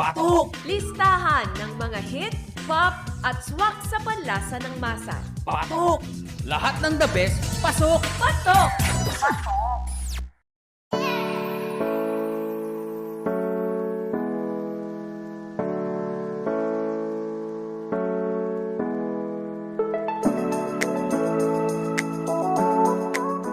Patok! Listahan ng mga hit, pop at swak sa panlasa ng masa. Patok! Lahat ng the best, pasok! Patok!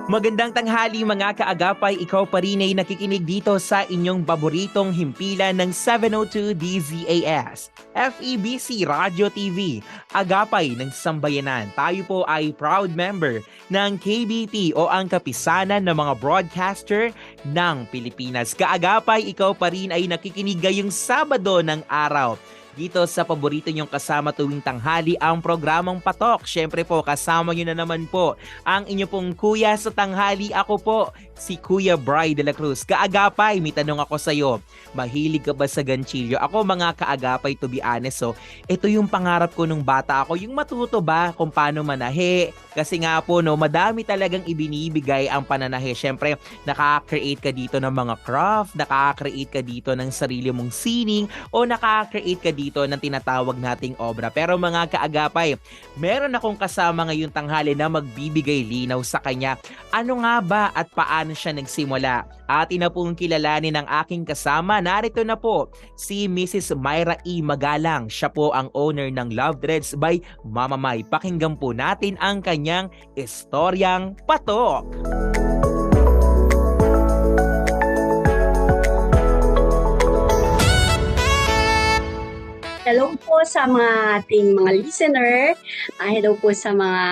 Magandang tanghali mga kaagapay, ikaw pa rin ay nakikinig dito sa inyong paboritong himpilan ng 702 DZAS, FEBC Radio TV, Agapay ng Sambayanan. Tayo po ay proud member ng KBT o ang kapisanan ng mga broadcaster ng Pilipinas. Kaagapay, ikaw pa rin ay nakikinig ngayong Sabado ng araw dito sa paborito niyong kasama tuwing tanghali ang programang Patok. Siyempre po, kasama niyo na naman po ang inyo pong kuya sa tanghali. Ako po, si Kuya Bry de la Cruz. Kaagapay, may tanong ako sa iyo. Mahilig ka ba sa ganchilyo? Ako mga kaagapay, to be honest, so, ito yung pangarap ko nung bata ako, yung matuto ba kung paano manahe. Kasi nga po, no, madami talagang ibinibigay ang pananahe. Siyempre, nakaka-create ka dito ng mga craft, nakaka-create ka dito ng sarili mong sining, o nakaka-create ka dito ng tinatawag nating obra. Pero mga kaagapay, meron akong kasama ngayong tanghali na magbibigay linaw sa kanya. Ano nga ba at paano siya nagsimula? Atin na pong kilalanin ng aking kasama. Narito na po si Mrs. Myra E. Magalang. Siya po ang owner ng Love Threads by Mama Mai. Pakinggan po natin ang kanyang istoryang patok. Hello po sa mga ating mga listener. Ah, hello po sa mga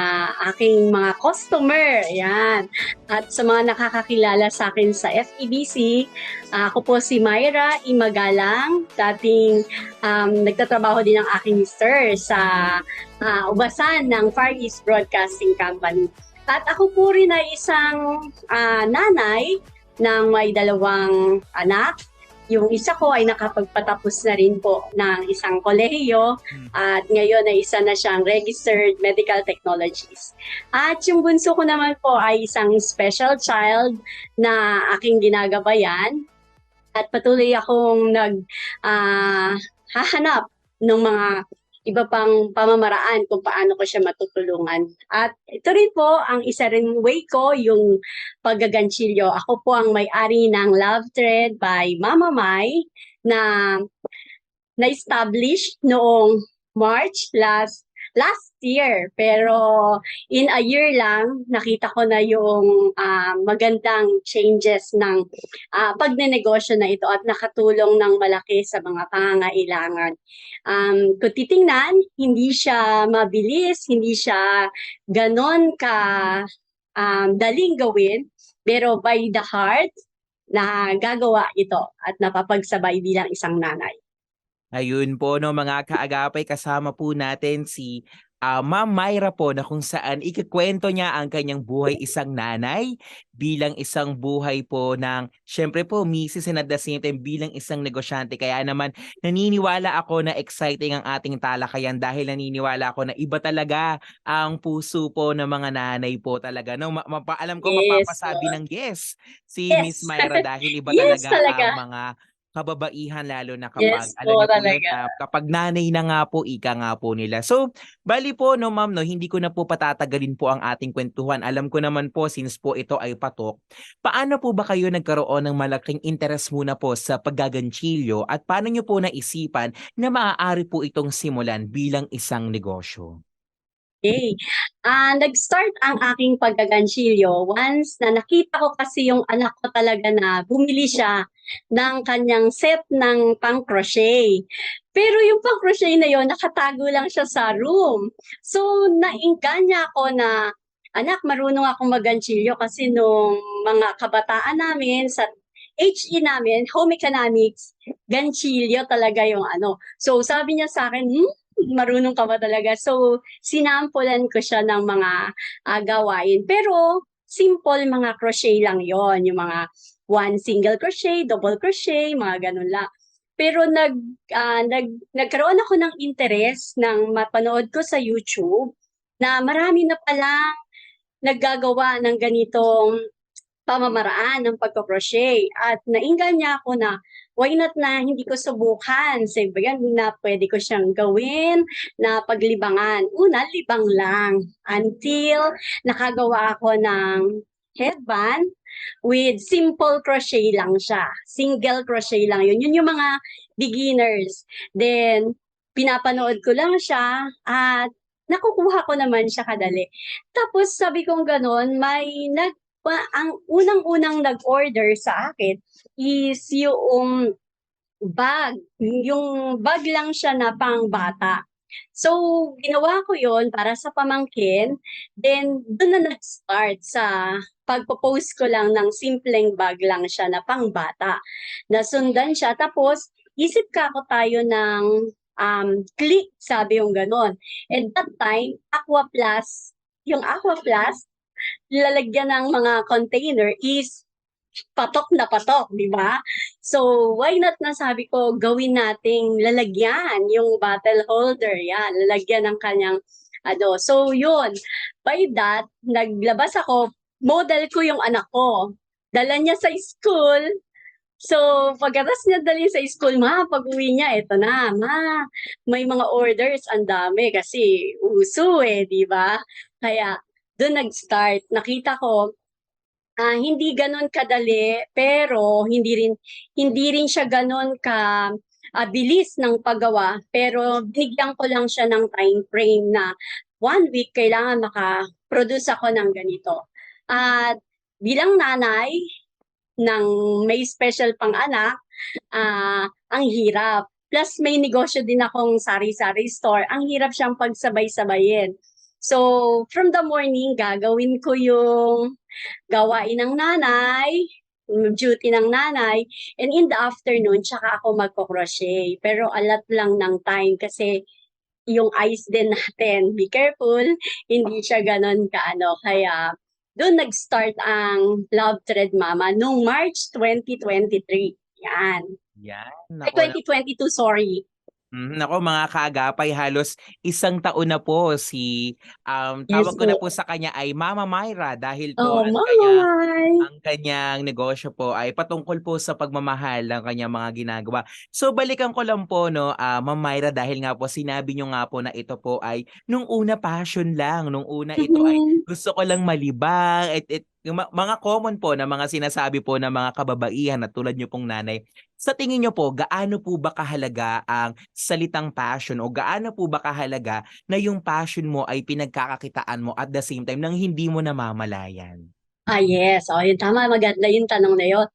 aking mga customer. Ayan. At sa mga nakakakilala sa akin sa FEBC, ah, ako po si Myra Imagalang. Dating um, nagtatrabaho din ang aking mister sa ah, ubasan ng Far East Broadcasting Company. At ako po rin ay isang ah, nanay ng may dalawang anak yung isa ko ay nakapagpatapos na rin po ng isang kolehiyo Hmm. at ngayon ay isa na siyang registered medical technologist. At yung bunso ko naman po ay isang special child na aking ginagabayan at patuloy akong nag ah, hahanap ng mga iba pang pamamaraan kung paano ko siya matutulungan. At ito rin po, ang isa rin way ko, yung paggaganchilyo. Ako po ang may-ari ng Love Thread by Mama Mai na na-establish noong March last last year. Pero in a year lang, nakita ko na yung ah, magandang changes ng ah, pagnenegosyo na ito at nakatulong ng malaki sa mga pangangailangan. Um, kung titingnan, hindi siya mabilis, hindi siya ganon ka um, daling gawin, pero by the heart, na gagawa ito at napapagsabay bilang isang nanay. Ayun po no mga kaagapay kasama po natin si ah, Ma'am Myra po na kung saan ikikwento niya ang kanyang buhay isang nanay bilang isang buhay po ng syempre po misis and at the same time bilang isang negosyante kaya naman naniniwala ako na exciting ang ating talakayan dahil naniniwala ako na iba talaga ang puso po ng mga nanay po talaga no Ma- mapa- alam ko Yes, mapapasabi oo. ng yes si Yes. Miss Myra dahil iba Yes, talaga, talaga. ang mga kababaihan lalo na kapag Yes alam po, niyo po talaga. ah, kapag nanay na nga po ika nga po nila. So, bali po no ma'am no, hindi ko na po patatagalin po ang ating kwentuhan. Alam ko naman po since po ito ay patok. Paano po ba kayo nagkaroon ng malaking interest muna po sa paggaganchilyo at paano niyo po naisipan na maaari po itong simulan bilang isang negosyo? Okay. Ah, nag-start ang aking paggaganchilyo once na nakita ko kasi yung anak ko talaga na bumili siya ng kanyang set ng pang-crochet. Pero yung pang-crochet na yon nakatago lang siya sa room. So, naingganya ako na, anak, marunong akong magganchilyo kasi nung mga kabataan namin sa HE namin, home economics, ganchilyo talaga yung ano. So, sabi niya sa akin, hmm, marunong ka ba talaga? So, sinampulan ko siya ng mga ah, gawain. Pero, simple mga crochet lang yon Yung mga one single crochet, double crochet, mga ganun lang. Pero nag, ah, nag, nagkaroon ako ng interest ng mapanood ko sa YouTube na marami na palang naggagawa ng ganitong pamamaraan ng pagko-crochet. At naingan niya ako na why not na hindi ko subukan? Sabi yan, na pwede ko siyang gawin, na paglibangan. Una, libang lang. Until nakagawa ako ng headband with simple crochet lang siya. Single crochet lang yun. Yun yung mga beginners. Then, pinapanood ko lang siya at nakukuha ko naman siya kadali. Tapos sabi kong ganun, may nag pa- ang unang-unang nag-order sa akin is yung bag. Yung bag lang siya na pang bata. So, ginawa ko yon para sa pamangkin. Then, doon na nag-start sa pagpo-post ko lang ng simpleng bag lang siya na pang bata. Nasundan siya. Tapos, isip ka ako tayo ng um, click, sabi yung ganon. And that time, Aqua Plus, yung Aqua Plus, lalagyan ng mga container is patok na patok, di ba? So, why not na sabi ko, gawin nating lalagyan yung bottle holder, yan, lalagyan ng kanyang ano. So, yun. By that, naglabas ako, model ko yung anak ko. Dala niya sa school. So, pagkatas niya dali sa school, ma, pag uwi niya, eto na, ma, may mga orders, ang dami kasi uso eh, di ba? Kaya, doon nag-start. Nakita ko, ah hindi ganun kadali, pero hindi rin hindi rin siya ganun ka ah, bilis ng paggawa, pero binigyan ko lang siya ng time frame na one week kailangan maka-produce ako ng ganito. At bilang nanay ng may special pang anak, ah ang hirap. Plus may negosyo din akong sari-sari store. Ang hirap siyang pagsabay-sabayin. So, from the morning, gagawin ko yung gawain ng nanay, duty ng nanay, and in the afternoon, tsaka ako magko-crochet. Pero alat lang ng time kasi yung eyes din natin, be careful, hindi siya ganon kaano. Kaya, doon nag-start ang Love Thread Mama noong March 2023. Yan. Yan. Ay, Nako, 2022, sorry. Mhm, nako mga kaagapay, halos isang taon na po si um, Yes tawag ko na po. sa kanya ay Mama Myra dahil po Oh, ang kanya mamay! ang kanyang negosyo po ay patungkol po sa pagmamahal ng kanyang mga ginagawa. So balikan ko lang po no, ah, Ma'am Myra dahil nga po sinabi niyo nga po na ito po ay nung una passion lang, nung una ito ay Mhm. gusto ko lang malibang at it, yung mga common po na mga sinasabi po ng mga kababaihan at tulad niyo pong nanay. Sa tingin niyo po, gaano po ba kahalaga ang salitang passion o gaano po ba kahalaga na yung passion mo ay pinagkakakitaan mo at the same time nang hindi mo namamalayan? Ah, yes. Oh, yun tama. Maganda yung tanong na yun.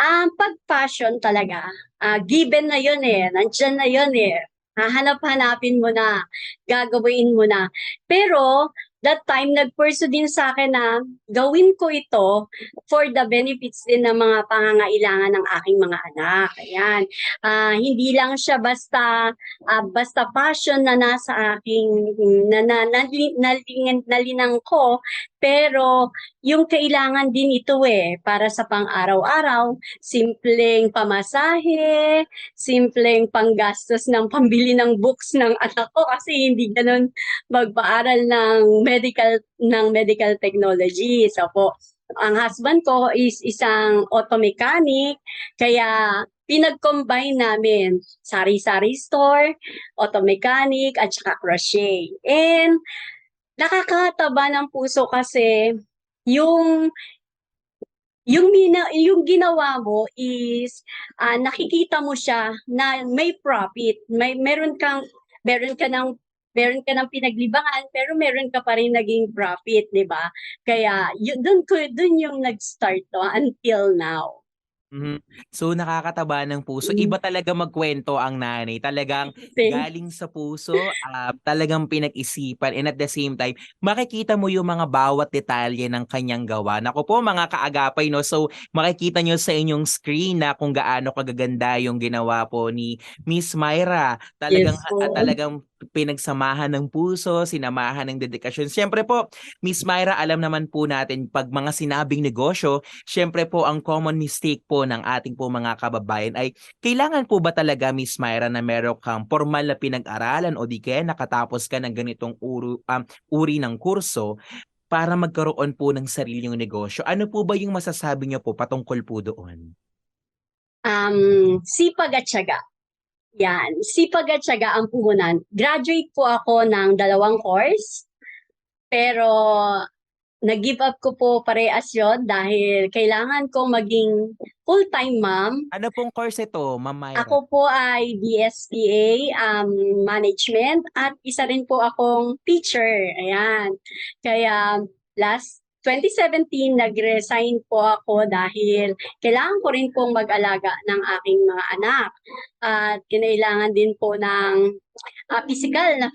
Ang pag-passion talaga, ah, given na yun eh. Nandyan na yun eh. Hahanap-hanapin mo na. Gagawin mo na. Pero, that time, nagpurso din sa akin na gawin ko ito for the benefits din ng mga pangangailangan ng aking mga anak. Ayan. Ah, hindi lang siya basta ah, basta passion na nasa aking na, na, nali- nalingan- nalinang ko pero yung kailangan din ito eh, para sa pang-araw-araw, simpleng pamasahe, simpleng panggastos ng pambili ng books ng anak ko kasi hindi ganun magpaaral ng medical ng medical technology. So po, ang husband ko is isang auto mechanic, kaya pinag-combine namin sari-sari store, auto mechanic, at saka crochet. And nakakataba ng puso kasi yung yung mina, yung ginawa mo is ah, nakikita mo siya na may profit, may meron kang meron ka ng meron ka ng pinaglibangan pero meron ka pa rin naging profit, 'di ba? Kaya yun doon ko doon yung nag-start to until now. Mhm. So nakakataba ng puso. Mm. Iba talaga magkwento ang nanay. Talagang galing sa puso, ah, talagang pinag-isipan and at the same time, makikita mo yung mga bawat detalye ng kanyang gawa. Naku po mga kaagapay, no? So makikita nyo sa inyong screen na kung gaano kagaganda yung ginawa po ni Miss Myra. Talagang, Yes po. ah, talagang pinagsamahan ng puso, sinamahan ng dedikasyon. Siyempre po, Miss Myra, alam naman po natin pag mga sinabing negosyo, siyempre po ang common mistake po ng ating po mga kababayan ay kailangan po ba talaga Miss Myra na meron kang formal na pinag-aralan o di kaya nakatapos ka ng ganitong uru, um, uri ng kurso para magkaroon po ng sariling negosyo? Ano po ba yung masasabi niyo po patungkol po doon? um, sipag at syaga. Yan, sipag at syaga ang puhunan. Graduate po ako ng dalawang course, pero nag-give up ko po parehas yun dahil kailangan kong maging full-time mom. Ano pong course ito, Ma'am Myra? Ako po ay DSPA um, management at isa rin po akong teacher. Ayan. Kaya last 2017, nag-resign po ako dahil kailangan ko rin pong mag-alaga ng aking mga anak. At kinailangan din po ng uh, physical na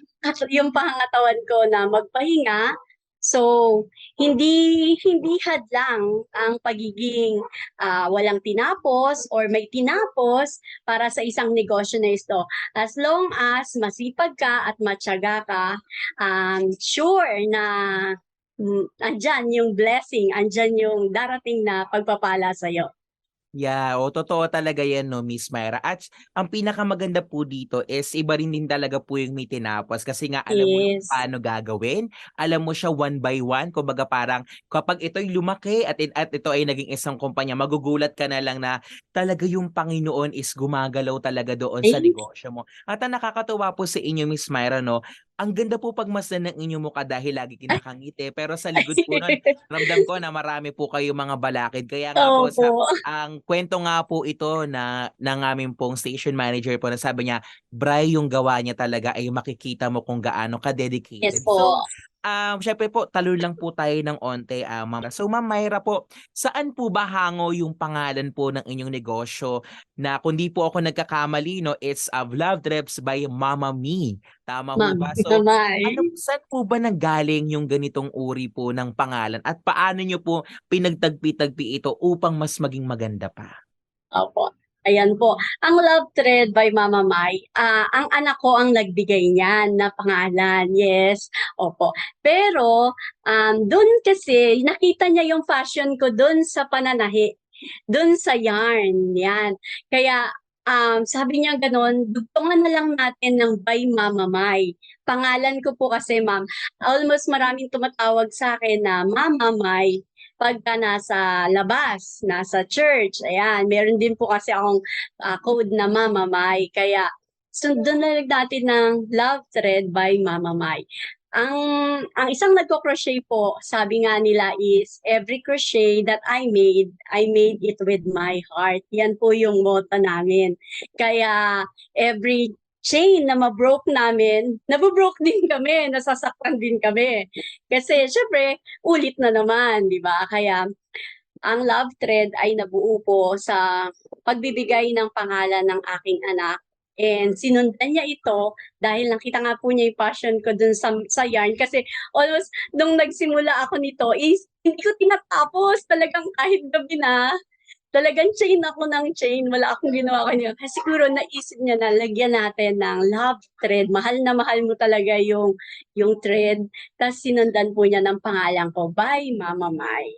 yung pangangatawan ko na magpahinga. So, hindi hindi hadlang ang pagiging ah, walang tinapos or may tinapos para sa isang negosyo na ito. As long as masipag ka at matyaga ka, um, sure na andyan yung blessing, andyan yung darating na pagpapala sa'yo. Yeah, o totoo talaga yan no, Miss Myra. At ang pinakamaganda po dito is iba rin din talaga po yung may tinapos kasi nga alam mo yung Yes. paano gagawin. Alam mo siya one by one. Kumbaga parang kapag ito'y lumaki at, at ito ay naging isang kumpanya, magugulat ka na lang na talaga yung Panginoon is gumagalaw talaga doon sa Yes. negosyo mo. At ang nakakatuwa po sa inyo, Miss Myra, no, ang ganda po pagmasdan ng inyong mukha dahil lagi kinakangiti. Pero sa likod po nun, ramdam ko na marami po kayo mga balakid. Kaya nga po, sa, ang kwento nga po ito na ng aming pong station manager po na sabi niya, Bray yung gawa niya talaga ay makikita mo kung gaano ka-dedicated. Yes So, po. Um, syempre po, talon lang po tayo ng onte, ah, ma'am. So, ma'am Myra po, saan po ba hango yung pangalan po ng inyong negosyo na kundi po ako nagkakamali, no, it's uh, Love Trips by Mama Me. Tama po Ma'am, ba? So, naman. ano, saan po ba nanggaling yung ganitong uri po ng pangalan at paano nyo po pinagtagpi-tagpi ito upang mas maging maganda pa? Opo. Ayan po. Ang Love Thread by Mama Mai, ah, ang anak ko ang nagbigay niyan na pangalan. Yes. Opo. Pero, um, doon kasi, nakita niya yung fashion ko doon sa pananahi. Doon sa yarn. Yan. Kaya, um, sabi niya ganun, dugtungan na lang natin ng by Mama Mai. Pangalan ko po kasi, ma'am, almost maraming tumatawag sa akin na Mama Mai pagka nasa labas, nasa church. Ayan, meron din po kasi akong ah, code na Mama Mai. Kaya, sundan na lang natin ng Love Thread by Mama Mai. Ang ang isang nagko-crochet po, sabi nga nila is every crochet that I made, I made it with my heart. Yan po yung motto namin. Kaya every chain na mabroke namin, nabobroke din kami, nasasaktan din kami. Kasi syempre, ulit na naman, di ba? Kaya ang love thread ay nabuo po sa pagbibigay ng pangalan ng aking anak. And sinundan niya ito dahil nakita nga po niya yung passion ko dun sa, sa yarn. Kasi almost nung nagsimula ako nito is hindi ko tinatapos talagang kahit gabi na. Talagang chain ako ng chain. Wala akong ginawa kanya. Kasi siguro naisip niya na lagyan natin ng love thread. Mahal na mahal mo talaga yung, yung thread. Tapos sinundan po niya ng pangalan ko, Bye Mama Mai.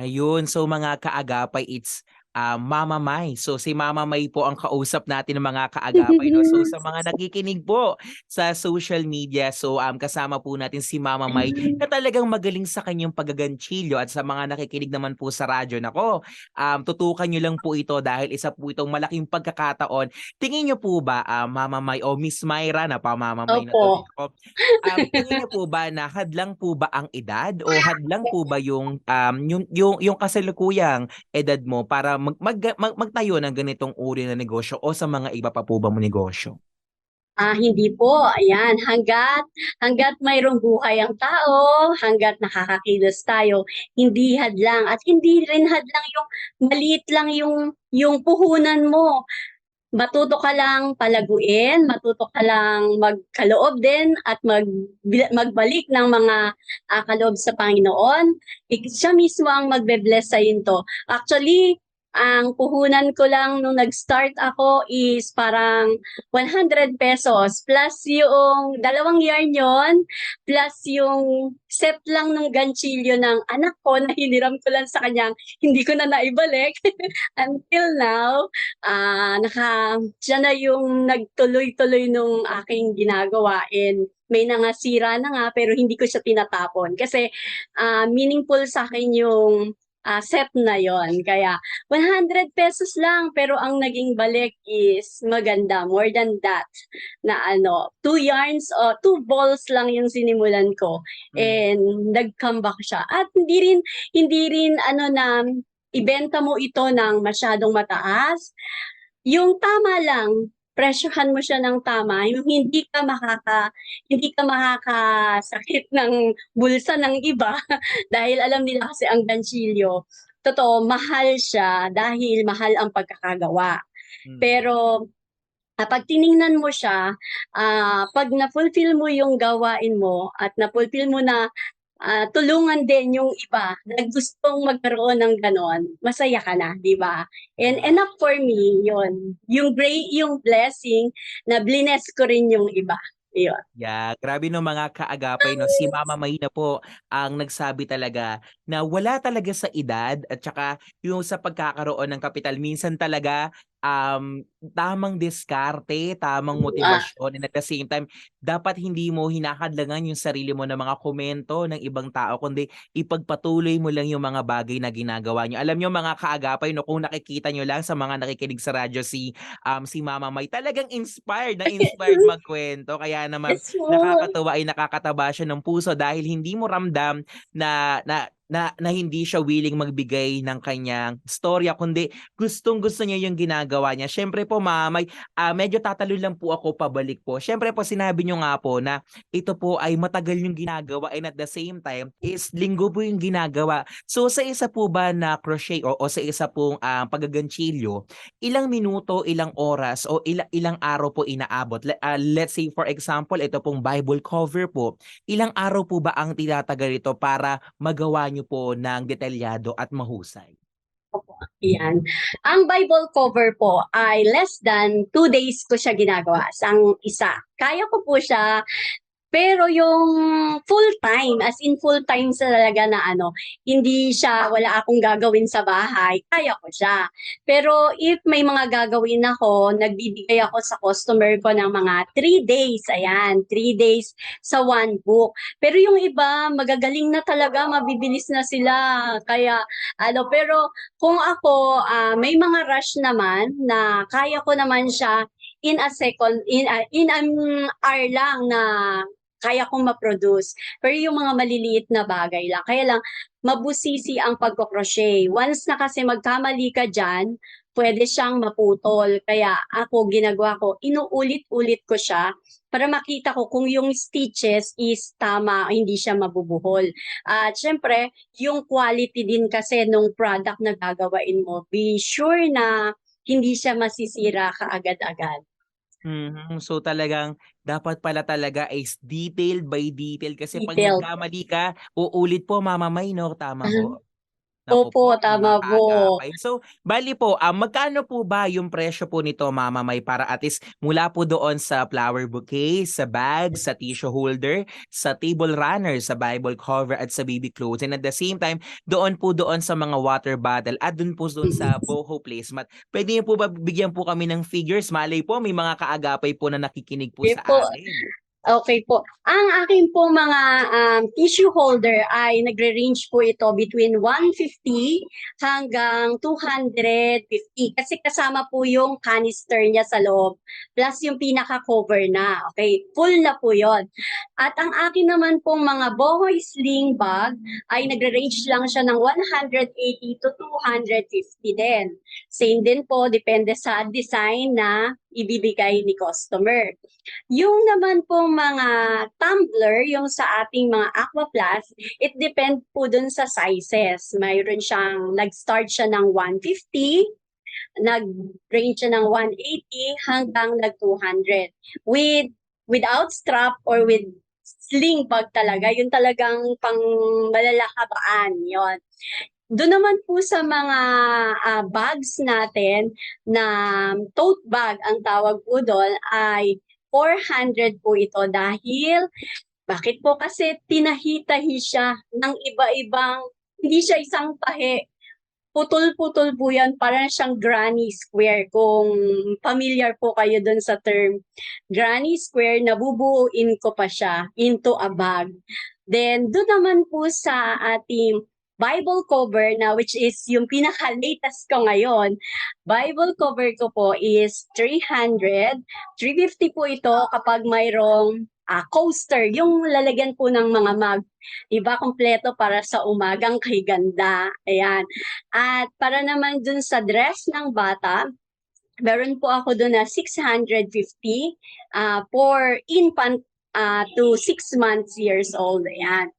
Ayun, so mga kaagapay, it's ah, Mama May. So si Mama May po ang kausap natin ng mga kaagapay. no? So sa mga nakikinig po sa social media, so um, kasama po natin si Mama May na talagang magaling sa kanyang pagaganchilyo at sa mga nakikinig naman po sa radyo. Nako, um, tutukan nyo lang po ito dahil isa po itong malaking pagkakataon. Tingin nyo po ba, ah, Mama May o Miss Myra na pa Mama May na to um, tingin niyo po ba na hadlang po ba ang edad o hadlang po ba yung um yung yung, yung kasalukuyang edad mo para mag, mag, mag- magtayo ng ganitong uri na negosyo o sa mga iba pa po ba mo negosyo? Ah, hindi po. Ayan, hanggat hanggat mayroong buhay ang tao, hanggat nakakakilos tayo, hindi hadlang at hindi rin hadlang yung maliit lang yung yung puhunan mo. Matuto ka lang palaguin, matuto ka lang magkaloob din at mag, magbalik ng mga ah, kaloob sa Panginoon. Siya mismo ang magbe-bless sa to. Actually, ang puhunan ko lang nung nag-start ako is parang 100 pesos. Plus yung dalawang yarn yon plus yung set lang ng ganchilyo ng anak ko na hiniram ko lang sa kanyang hindi ko na naibalik. Until now ah naka siya na yung nagtuloy-tuloy nung aking ginagawa and may nangasira na nga pero hindi ko siya tinatapon. Kasi ah, meaningful sa akin yung ah, set na yon Kaya 100 pesos lang pero ang naging balik is maganda, more than that. Na ano, two yarns o two balls lang yung sinimulan ko and nag-comeback siya. At hindi rin hindi rin ano na ibenta mo ito ng masyadong mataas. Yung tama lang, presyohan mo siya ng tama, yung hindi ka makaka hindi ka makakasakit ng bulsa ng iba dahil alam nila kasi ang ganchilyo, totoo, mahal siya dahil mahal ang pagkakagawa. Mm. Pero ah, pag tiningnan mo siya, ah, pag na-fulfill mo yung gawain mo at na-fulfill mo na ah, tulungan din yung iba na gustong magkaroon ng ganon, masaya ka na, di ba? And enough for me, yun. Yung great, yung blessing na blines ko rin yung iba. Yun. Yeah, grabe no mga kaagapay no. Si Mama May na po ang nagsabi talaga na wala talaga sa edad at saka yung sa pagkakaroon ng kapital minsan talaga um tamang diskarte, tamang motivasyon and at the same time dapat hindi mo hinahadlangan yung sarili mo ng mga komento ng ibang tao kundi ipagpatuloy mo lang yung mga bagay na ginagawa nyo. Alam nyo mga kaagapay no kung nakikita nyo lang sa mga nakikinig sa radyo si um si Mama May talagang inspired na inspired magkwento. Kaya naman nakakatuwa ay nakakataba siya ng puso dahil hindi mo ramdam na na na, na hindi siya willing magbigay ng kanyang storya kundi gustong gusto niya yung ginagawa niya. Syempre po mamay, ah, medyo tatalo lang po ako pabalik po. Syempre po sinabi niyo nga po na ito po ay matagal yung ginagawa and at the same time is linggo po yung ginagawa. So sa isa po ba na crochet o, o sa isa pong ah, pagaganchilyo, ilang minuto, ilang oras o ila, ilang araw po inaabot? Le- ah, let's say for example, ito pong Bible cover po, ilang araw po ba ang tinatagal ito para magawa niyo po ng detalyado at mahusay? Yan. Ang Bible cover po ay less than two days ko siya ginagawa sa isa. Kaya ko po siya pero yung full time, as in full time sa talaga na ano, hindi siya, wala akong gagawin sa bahay, kaya ko siya. Pero if may mga gagawin ako, nagbibigay ako sa customer ko ng mga 3 days, ayan, 3 days sa one book. Pero yung iba, magagaling na talaga, mabibilis na sila. Kaya, ano, pero kung ako, ah, may mga rush naman na kaya ko naman siya in a second, in, a, in an hour lang na kaya kong ma-produce. Pero yung mga maliliit na bagay lang, kaya lang, mabusisi ang pagko-crochet. Once na kasi magkamali ka dyan, pwede siyang maputol. Kaya ako, ginagawa ko, inuulit-ulit ko siya para makita ko kung yung stitches is tama, hindi siya mabubuhol. At syempre, yung quality din kasi nung product na gagawain mo, be sure na hindi siya masisira kaagad-agad. Mhm. So talagang dapat pala talaga is detailed by detail kasi pag Detailed. nagkamali ka, uulit po Mama May, no? Tama Mhm. po. Naku Opo, po, tama mga po. kaagapay. So, bali po, ah, magkano po ba yung presyo po nito, Mama May, para at least mula po doon sa flower bouquet, sa bag, sa tissue holder, sa table runner, sa Bible cover, at sa baby clothes. And at the same time, doon po doon sa mga water bottle at doon po doon sa boho placemat. Pwede niyo po ba bigyan po kami ng figures? Malay po, may mga kaagapay po na nakikinig po Okay sa po. atin. Okay po. Ang akin po mga um, tissue holder ay nagre-range po ito between 150 hanggang 250 kasi kasama po yung canister niya sa loob plus yung pinaka-cover na. Okay, full na po yon. At ang akin naman pong mga boho sling bag ay nagre-range lang siya ng 180 to 250 din. Same din po, depende sa design na ibibigay ni customer. Yung naman pong mga tumbler, yung sa ating mga Aqua Plus, it depend po dun sa sizes. Mayroon siyang, nag-start siya ng 150, nag-range siya ng 180 hanggang nag-200. With, without strap or with sling bag talaga, yun talagang pang malalakabaan, yon doon naman po sa mga ah, bags natin na tote bag ang tawag po doon ay 400 po ito dahil bakit po? Kasi tinahi-tahi siya ng iba-ibang hindi siya isang tahi. Putol-putol po yan para siyang granny square kung familiar po kayo doon sa term granny square nabubuuin ko pa siya into a bag. Then doon naman po sa ating Bible cover na which is yung pinaka-latest ko ngayon. Bible cover ko po is 300. 350 po ito kapag mayroong ah, coaster, yung lalagyan po ng mga mug. Iba kompleto para sa umagang kay ganda. Ayan. At para naman dun sa dress ng bata, meron po ako dun na 650 ah, for infant ah, to 6 months years old. Ayan.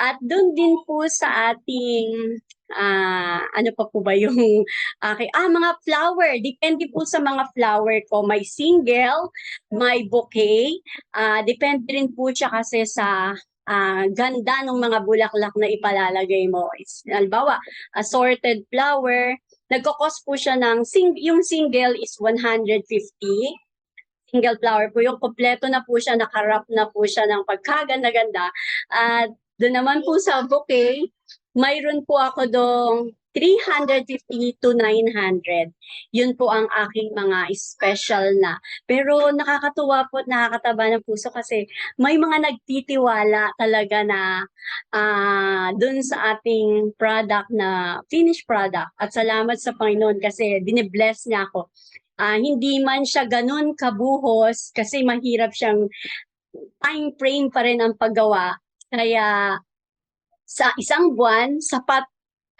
At doon din po sa ating ah, ano pa po ba yung okay, ah mga flower, depende po sa mga flower ko. May single, may bouquet, ah depende rin po siya kasi sa ah, ganda ng mga bulaklak na ipalalagay mo. Halimbawa, assorted flower, nagkakos po siya ng, sing, yung single is 150 single flower po. Yung kompleto na po siya, nakarap na po siya ng pagkaganda-ganda. At doon naman po sa bouquet, mayroon po ako dong 350 to 900. Yun po ang aking mga special na. Pero nakakatuwa po, at nakakataba ng puso kasi may mga nagtitiwala talaga na ah dun sa ating product na finished product. At salamat sa Panginoon kasi binibless niya ako. Ah, hindi man siya ganun kabuhos kasi mahirap siyang time frame pa rin ang paggawa. Kaya sa isang buwan, sapat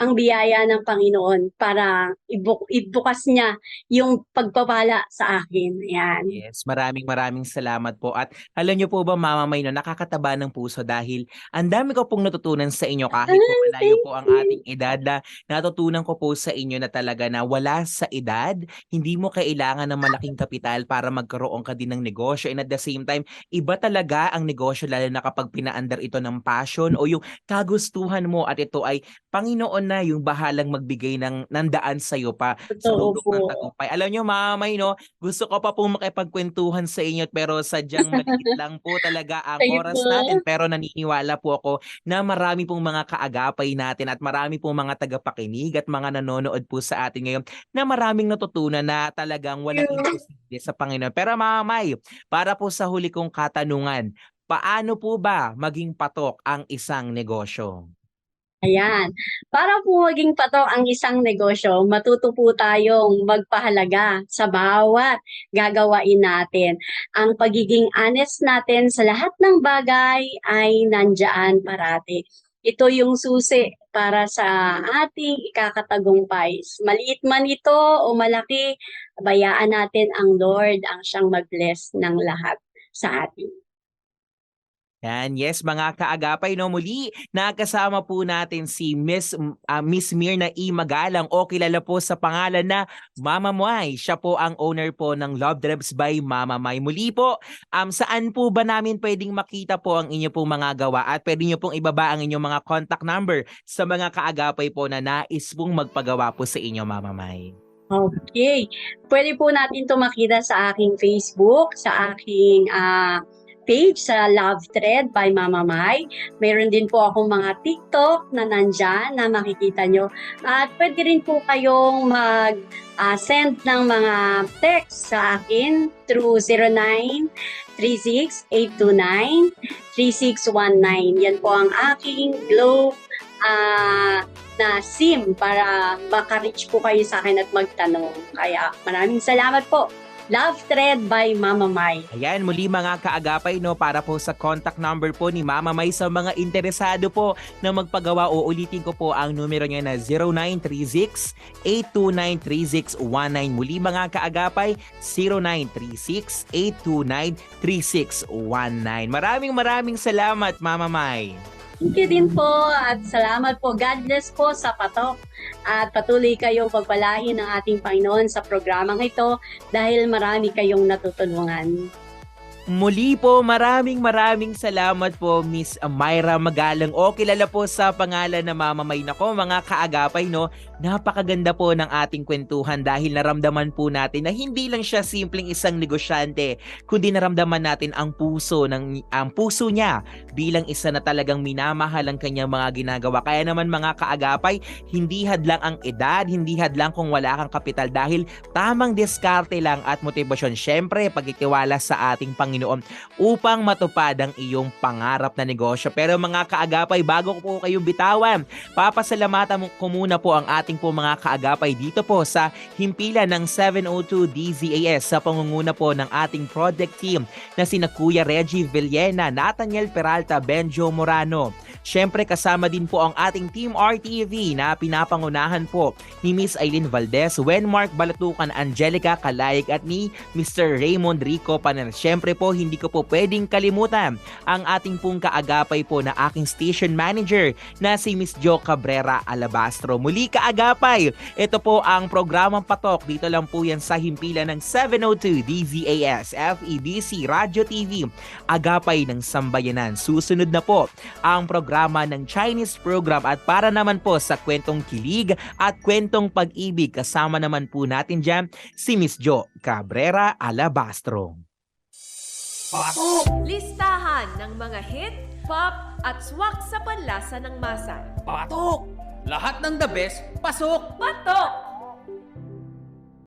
ang biyaya ng Panginoon para ibu- ibukas niya yung pagpapala sa akin. Yan. Yes, maraming maraming salamat po. At alam niyo po ba, Mama May, no, nakakataba ng puso dahil ang dami ko pong natutunan sa inyo kahit po Ay, malayo po ang ating edad na natutunan ko po sa inyo na talaga na wala sa edad, hindi mo kailangan ng malaking kapital para magkaroon ka din ng negosyo. And at the same time, iba talaga ang negosyo lalo na kapag pinaandar ito ng passion o yung kagustuhan mo at ito ay Panginoon na yung bahalang magbigay ng, ng daan sa iyo pa sa Totoo bundok po. ng tagumpay. Alam niyo, Mama May, no, gusto ko pa pong makipagkwentuhan sa inyo pero sadyang maliit lang po talaga ang oras po. natin pero naniniwala po ako na marami pong mga kaagapay natin at marami pong mga tagapakinig at mga nanonood po sa atin ngayon na maraming natutunan na talagang walang imposible sa Panginoon. Pero Mama May, para po sa huli kong katanungan, paano po ba maging patok ang isang negosyo? Ayan. Para po maging patok ang isang negosyo, matuto po tayong magpahalaga sa bawat gagawain natin. Ang pagiging honest natin sa lahat ng bagay ay nandyan parati. Ito yung susi para sa ating ikakatagumpay. Maliit man ito o malaki, bayaan natin ang Lord ang siyang mag-bless ng lahat sa atin. Yan, yes, mga kaagapay, no, muli, nakasama po natin si Miss, ah, Miss Mirna E. Magalang o kilala po sa pangalan na Mama Mai. Siya po ang owner po ng Love Drives by Mama Mai. Muli po, um, saan po ba namin pwedeng makita po ang inyo pong mga gawa at pwede nyo pong ibaba ang inyong mga contact number sa mga kaagapay po na nais pong magpagawa po sa inyo, Mama Mai. Okay. Pwede po natin ito makita sa aking Facebook, sa aking ah, page sa Love Thread by Mama Mai. Meron din po akong mga TikTok na nandyan na makikita nyo. At pwede rin po kayong mag ah, send ng mga text sa akin through 0936-829-3619. Yan po ang aking Globe ah, na SIM para maka-reach po kayo sa akin at magtanong. Kaya maraming salamat po. Love Thread by Mama Mai. Ayan, muli mga kaagapay, no, para po sa contact number po ni Mama May sa mga interesado po na magpagawa o ulitin ko po ang numero niya na 0936-829-3619. Muli mga kaagapay, 0936-829-3619. Maraming maraming salamat, Mama May. Thank you din po at salamat po. God bless po sa patok at patuloy kayong pagpalain ng ating Panginoon sa programang ito dahil marami kayong natutulungan. Muli po, maraming maraming salamat po Miss Myra Magalang o kilala po sa pangalan na Mama May. Nako mga kaagapay no, napakaganda po ng ating kwentuhan dahil naramdaman po natin na hindi lang siya simpleng isang negosyante, kundi naramdaman natin ang puso ng ang puso niya bilang isa na talagang minamahal ang kanyang mga ginagawa. Kaya naman mga kaagapay, hindi hadlang ang edad, hindi hadlang kung wala kang kapital dahil tamang diskarte lang at motibasyon. Syempre, pagkitiwala sa ating Panginoon Panginoon upang matupad ang iyong pangarap na negosyo. Pero mga kaagapay, bago ko po kayo bitawan, papasalamatan ko muna po ang ating po mga kaagapay dito po sa himpilan ng 702 DZAS sa pangunguna po ng ating project team na sina Kuya Reggie Villena, Nathaniel Peralta, Benjo Morano. Siyempre kasama din po ang ating Team RTV na pinapangunahan po ni Miss Eileen Valdez, Wenmark Balatukan, Angelica Kalayig at ni Mr. Raymond Rico Panel. Siyempre po hindi ko po pwedeng kalimutan ang ating pong kaagapay po na aking station manager na si Miss Jo Cabrera Alabastro. Muli kaagapay, ito po ang programang Patok. Dito lang po yan sa himpilan ng 702 DZAS, FEBC Radio TV, Agapay ng Sambayanan. Susunod na po ang programa ng Chinese program at para naman po sa kwentong kilig at kwentong pag-ibig kasama naman po natin dyan si Miss Jo Cabrera Alabastro. Pasok! Listahan ng mga hit, pop, at swak sa panlasa ng masa. Patok! Lahat ng the best, pasok! Patok!